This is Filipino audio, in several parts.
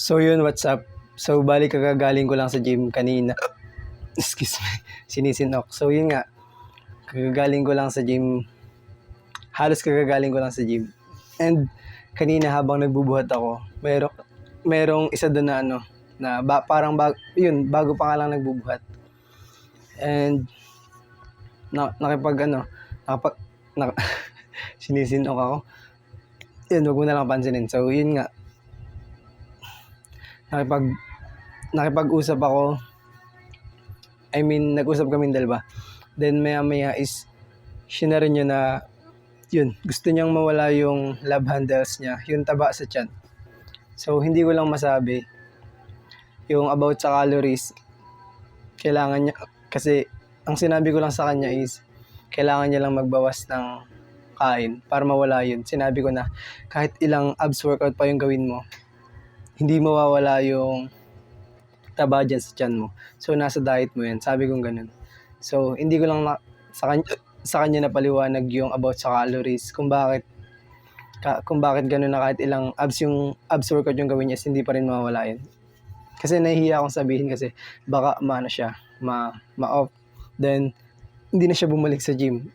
So yun, what's up? So bali kagagaling ko lang sa gym kanina. Excuse me, sinisinok. So yun nga, kagagaling ko lang sa gym. Halos kagagaling ko lang sa gym. And kanina habang nagbubuhat ako, merong, merong isa doon na ano, na ba, parang bag, yun, bago pa nga lang nagbubuhat. And na, nakipag ano, nakapag, na, sinisinok ako. Yun, wag mo na lang pansinin. So yun nga, nakipag nakipag-usap ako. I mean, nag-usap kami dalawa. Then maya maya is sinare niya na yun, gusto niyang mawala yung love handles niya, yung taba sa tiyan. So, hindi ko lang masabi yung about sa calories. Kailangan niya, kasi ang sinabi ko lang sa kanya is, kailangan niya lang magbawas ng kain para mawala yun. Sinabi ko na, kahit ilang abs workout pa yung gawin mo, hindi mawawala yung taba dyan sa tiyan mo. So, nasa diet mo yan. Sabi kong ganun. So, hindi ko lang na, sa, kanya, sa kanya napaliwanag yung about sa calories, kung bakit ka, kung bakit ganun na kahit ilang abs yung abs workout yung gawin niya, hindi pa rin mawawala yun. Kasi nahihiya akong sabihin kasi baka maano siya, ma, ma-off. Then, hindi na siya bumalik sa gym.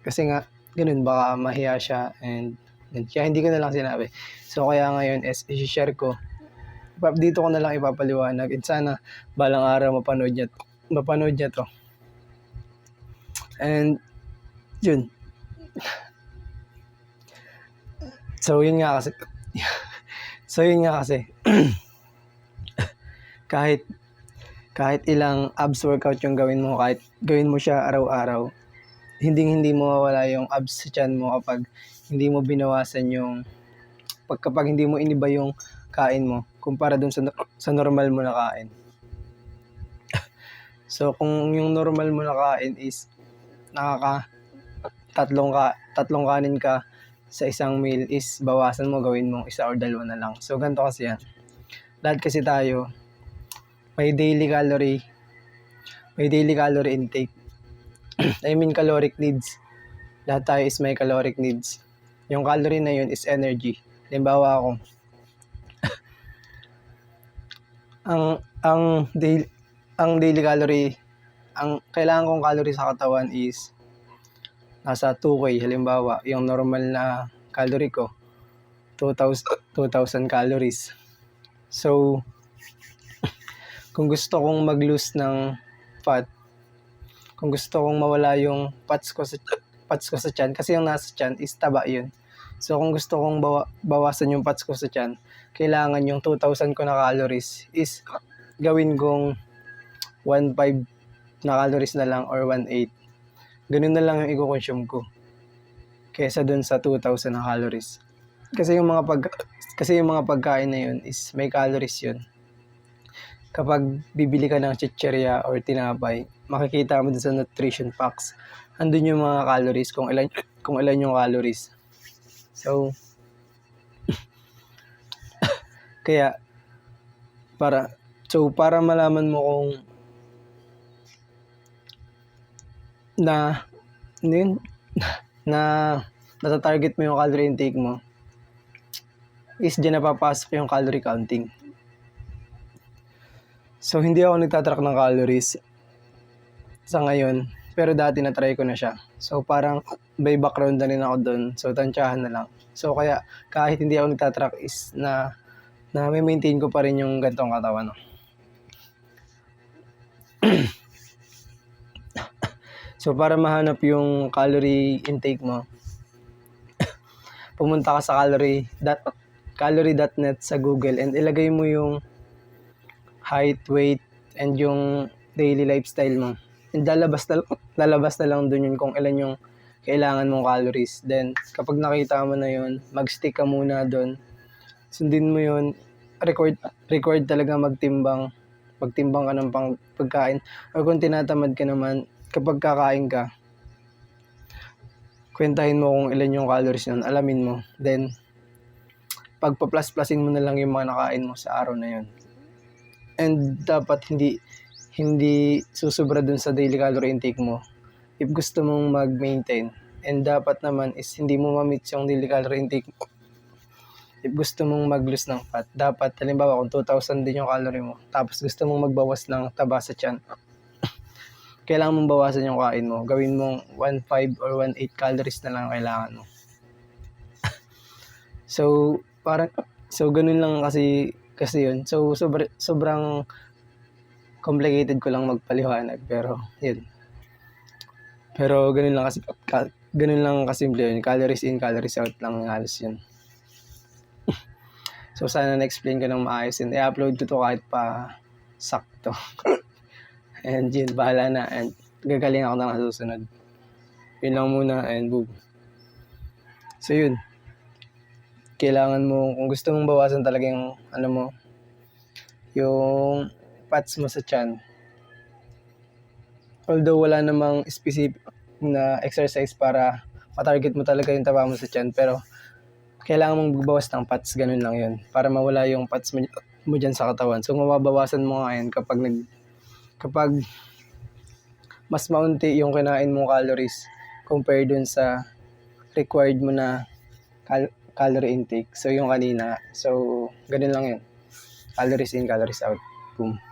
Kasi nga, ganun, baka mahiya siya and kaya hindi ko na lang sinabi. So, kaya ngayon is i-share ko. Dito ko na lang ipapaliwanag. And sana balang araw mapanood niya mapanood niya to. And yun. So yun nga kasi so yun nga kasi kahit kahit ilang abs workout yung gawin mo kahit gawin mo siya araw-araw hindi hindi mo mawala yung abs sa tiyan mo kapag hindi mo binawasan yung pag kapag hindi mo iniba yung kain mo kumpara dun sa, sa normal mo na kain. So, kung yung normal mo na kain is nakaka tatlong ka tatlong kanin ka sa isang meal is bawasan mo gawin mo isa or dalawa na lang. So, ganito kasi yan. Lahat kasi tayo may daily calorie may daily calorie intake. I mean caloric needs. Lahat tayo is may caloric needs. Yung calorie na yun is energy. Halimbawa ako, ang ang daily ang daily calorie ang kailangan kong calorie sa katawan is nasa 2k halimbawa yung normal na calorie ko 2000 2000 calories. So kung gusto kong mag-lose ng fat kung gusto kong mawala yung fats ko sa fats ko sa tiyan kasi yung nasa tiyan is taba yun so kung gusto kong bawa, bawasan yung fats ko sa tiyan kailangan yung 2,000 ko na calories is gawin kong 1.5 na calories na lang or 1.8. Ganun na lang yung i-consume ko. Kesa dun sa 2,000 na calories. Kasi yung mga pag kasi yung mga pagkain na yun is may calories yun. Kapag bibili ka ng chicheria or tinapay, makikita mo dun sa nutrition facts, andun yung mga calories kung ilan kung ilan yung calories. So, kaya, para, so para malaman mo kung na, ano yun, na nata-target mo yung calorie intake mo, is dyan napapasok yung calorie counting. So, hindi ako nagtatrack ng calories sa ngayon, pero dati na-try ko na siya. So, parang may background na rin ako doon. So, tansyahan na lang. So, kaya kahit hindi ako nagtatrack is na na may maintain ko pa rin yung gantong katawan. No? so, para mahanap yung calorie intake mo, pumunta ka sa calorie calorie.net sa Google and ilagay mo yung height, weight, and yung daily lifestyle mo. Lalabas na, lalabas na lang dun yun kung ilan yung kailangan mong calories. Then, kapag nakita mo na yun, mag-stick ka muna dun sundin mo yun, record, record talaga magtimbang, magtimbang ka ng pang, pagkain. Or kung tinatamad ka naman, kapag kakain ka, kwentahin mo kung ilan yung calories nun, alamin mo. Then, pagpa-plus-plusin mo na lang yung mga nakain mo sa araw na yun. And dapat hindi hindi susubra dun sa daily calorie intake mo. If gusto mong mag-maintain, and dapat naman is hindi mo ma-meet yung daily calorie intake mo if gusto mong mag-lose ng fat, dapat, halimbawa kung 2,000 din yung calorie mo, tapos gusto mong magbawas ng taba sa tiyan, kailangan mong bawasan yung kain mo. Gawin mong 1.5 or 1.8 calories na lang ang kailangan mo. so, parang, so ganun lang kasi, kasi yun. So, sobr, sobrang complicated ko lang magpaliwanag, pero yun. Pero ganun lang kasi, ka, ganun lang kasimple yun. Calories in, calories out lang halos yun. So, sana na-explain ko ng maayos yun. I-upload ko to kahit pa sakto. and yun, bahala na. And gagaling ako na susunod. Yun lang muna and boom. So, yun. Kailangan mo, kung gusto mong bawasan talaga yung, ano mo, yung fats mo sa chan. Although wala namang specific na exercise para matarget mo talaga yung taba mo sa chan, pero kailangan mong magbawas ng fats, ganun lang yun. Para mawala yung fats mo, mo dyan sa katawan. So, mababawasan mo nga yun kapag nag, kapag mas maunti yung kinain mong calories compared dun sa required mo na cal- calorie intake. So, yung kanina. So, ganun lang yun. Calories in, calories out. Boom.